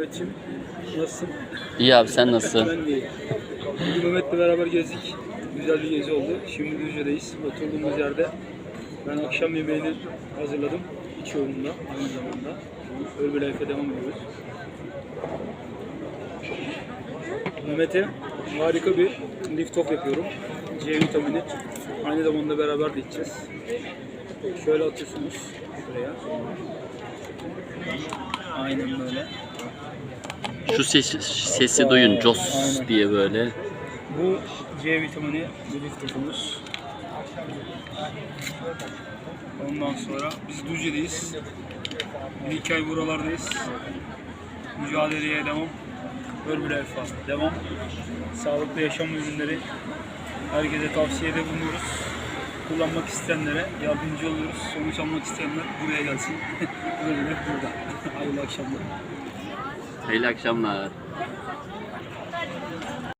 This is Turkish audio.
Mehmetciğim nasılsın? İyi abi sen nasılsın? Ben de iyiyim. Bugün Mehmet'le beraber gezdik. Güzel bir gezi oldu. Şimdi Düzce'deyiz. Oturduğumuz yerde ben akşam yemeğini hazırladım. İç yoğunluğunda aynı zamanda. Herbalife devam ediyoruz. Mehmet'e harika bir lift off yapıyorum. C vitamini. Aynı zamanda beraber de içeceğiz. Şöyle atıyorsunuz buraya. Aynen böyle. Şu sesi, sesi duyun Jos diye böyle. Bu C vitamini bir liftokumuz. Ondan sonra biz Düzce'deyiz. Bir iki ay buralardayız. Mücadeleye devam. Herbalife devam. Sağlıklı yaşam ürünleri herkese tavsiyede bulunuyoruz. Kullanmak isteyenlere yardımcı oluyoruz. Sonuç almak isteyenler buraya gelsin. Herbalife burada. Hayırlı akşamlar. Hayırlı akşamlar.